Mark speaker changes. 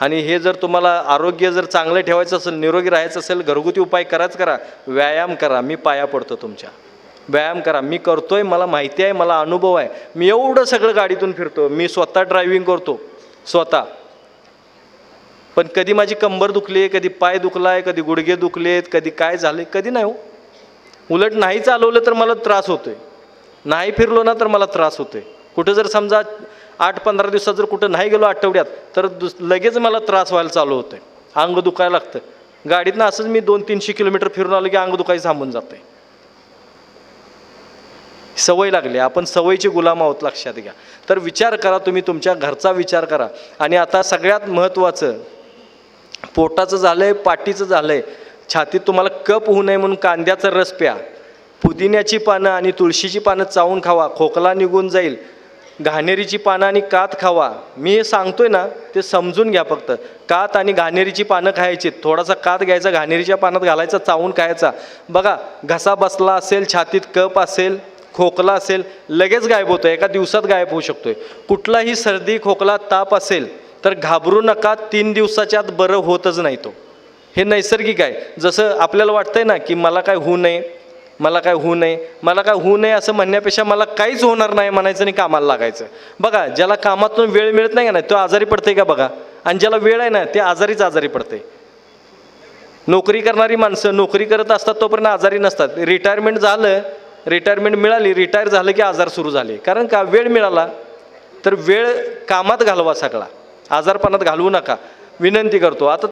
Speaker 1: आणि हे जर तुम्हाला आरोग्य जर चांगलं ठेवायचं असेल निरोगी राहायचं असेल घरगुती उपाय कराच करा व्यायाम करा मी पाया पडतो तुमच्या. व्यायाम करा मी करतोय मला माहिती आहे मला अनुभव आहे. मी एवढं सगळं गाडीतून फिरतो मी स्वतः ड्रायव्हिंग करतो स्वतः. पण कधी माझी कंबर दुखली आहे कधी पाय दुखला आहे कधी गुडघे दुखलेत कधी काय झाले कधी नाही हो. उलट नाही चालवलं तर मला त्रास होतोय. नाही फिरलो ना तर मला त्रास होतोय. कुठं जर समजा आठ पंधरा दिवसात जर कुठं नाही गेलो आठवड्यात तर दुस लगेच मला त्रास व्हायला चालू होतं अंग दुखायला लागतं. गाडीतनं असंच मी दोन तीनशे किलोमीटर फिरून आलो की अंग दुखायचं थांबून जाते सवय लागली. आपण सवयीचे गुलाम आहोत लक्षात घ्या. तर विचार करा तुम्ही तुमच्या घरचा विचार करा. आणि आता सगळ्यात महत्त्वाचं पोटाचं झालंय पाठीचं झालंय. छातीत तुम्हाला कप होऊ नये म्हणून कांद्याचा रस प्या. पुदिन्याची पानं आणि तुळशीची पानं चावून खावा. खोकला निघून जाईल. घाणेरीची पानं आणि कात खावा. मी हे सांगतोय ना ते समजून घ्या फक्त. कात आणि घाणेरीची पानं खायची. थोडासा कात घ्यायचा घाणेरीच्या पानात घालायचा चावून खायचा. बघा घसा बसला असेल छातीत कप असेल खोकला असेल लगेच गायब होतो एका दिवसात गायब होऊ शकतोय. कुठलाही सर्दी खोकला ताप असेल तर घाबरू नका. तीन दिवसाच्या आत बरं होतच नाही तो. हे नैसर्गिक आहे. जसं आपल्याला वाटतंय ना की मला काय होऊ नये मला काय होऊ नये मला काय होऊ नये असं म्हणण्यापेक्षा मला काहीच होणार नाही म्हणायचं आणि कामाला लागायचं. बघा ज्याला कामातून वेळ मिळत नाही का नाही तो आजारी पडते का बघा? आणि ज्याला वेळ आहे ना ते आजारीच आजारी पडते नोकरी करणारी माणसं नोकरी करत असतात तोपर्यंत आजारी नसतात. रिटायरमेंट झालं रिटायरमेंट मिळाली रिटायर झालं की आजार सुरू झाले. कारण का? वेळ मिळाला तर वेळ कामात घालवा सगळा. आजारपणात घालवू नका. विनंती करतो. आता